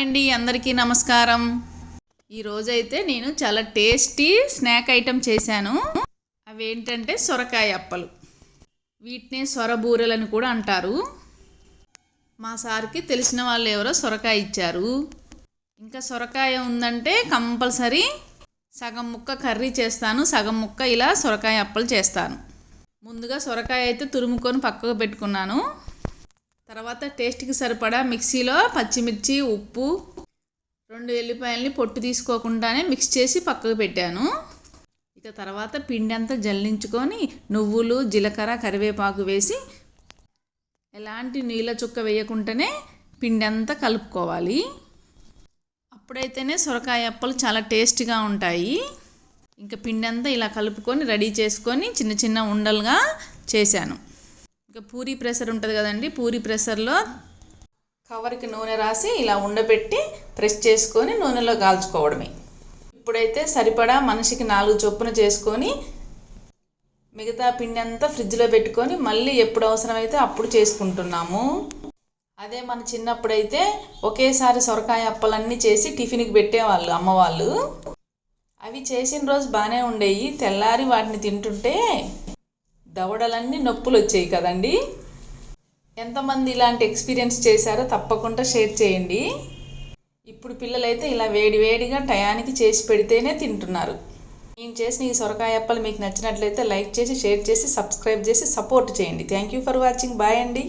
అండి అందరికీ నమస్కారం. ఈరోజైతే నేను చాలా టేస్టీ స్నాక్ ఐటెం చేశాను. అవి ఏంటంటే సొరకాయ అప్పలు. వీటినే సొరబూరెలని కూడా అంటారు. మా సార్కి తెలిసిన వాళ్ళు ఎవరో సొరకాయ ఇచ్చారు. ఇంకా సొరకాయ ఉందంటే కంపల్సరీ సగం ముక్క కర్రీ చేస్తాను సగం ముక్క ఇలా సొరకాయ అప్పలు చేస్తాను. ముందుగా సొరకాయ అయితే తురుముకొని పక్కకు పెట్టుకున్నాను. తర్వాత టేస్ట్కి సరిపడా మిక్సీలో పచ్చిమిర్చి ఉప్పు రెండు ఎల్లిపాయలని పొట్టు తీసుకోకుండానే మిక్స్ చేసి పక్కకు పెట్టాను. ఇక తర్వాత పిండి అంతా జల్లించుకొని నువ్వులు జీలకర్ర కరివేపాకు వేసి ఎలాంటి నీళ్ళ చుక్క వేయకుండానే పిండి అంతా కలుపుకోవాలి. అప్పుడైతేనే సొరకాయ అప్పలు చాలా టేస్ట్గా ఉంటాయి. ఇంకా పిండి అంతా ఇలా కలుపుకొని రెడీ చేసుకొని చిన్న చిన్న ఉండలుగా చేశాను. ఇంకా పూరీ ప్రెషర్ ఉంటుంది కదండి పూరీ ప్రెషర్లో కవర్కి నూనె రాసి ఇలా ఉండబెట్టి ప్రెస్ చేసుకొని నూనెలో కాల్చుకోవడమే. ఇప్పుడైతే సరిపడా మనిషికి నాలుగు చొప్పున చేసుకొని మిగతా పిండి అంతా ఫ్రిడ్జ్లో పెట్టుకొని మళ్ళీ ఎప్పుడు అవసరమైతే అప్పుడు చేసుకుంటున్నాము. అదే మన చిన్నప్పుడైతే ఒకేసారి సొరకాయ అప్పలన్నీ చేసి టిఫిన్కి పెట్టేవాళ్ళు అమ్మవాళ్ళు అవి చేసిన రోజు బాగానే ఉండేవి తెల్లారి వాటిని తింటుంటే దవడలన్నీ నొప్పులు వచ్చాయి కదండి. ఎంతమంది ఇలాంటి ఎక్స్పీరియన్స్ చేశారో తప్పకుండా షేర్ చేయండి. ఇప్పుడు పిల్లలైతే ఇలా వేడివేడిగా టయానికి చేసి పెడితేనే తింటున్నారు. నేను చేసిన ఈ సొరకాయ అప్పలు మీకు నచ్చినట్లయితే లైక్ చేసి షేర్ చేసి సబ్స్క్రైబ్ చేసి సపోర్ట్ చేయండి. Thank you for watching. Bye అండి.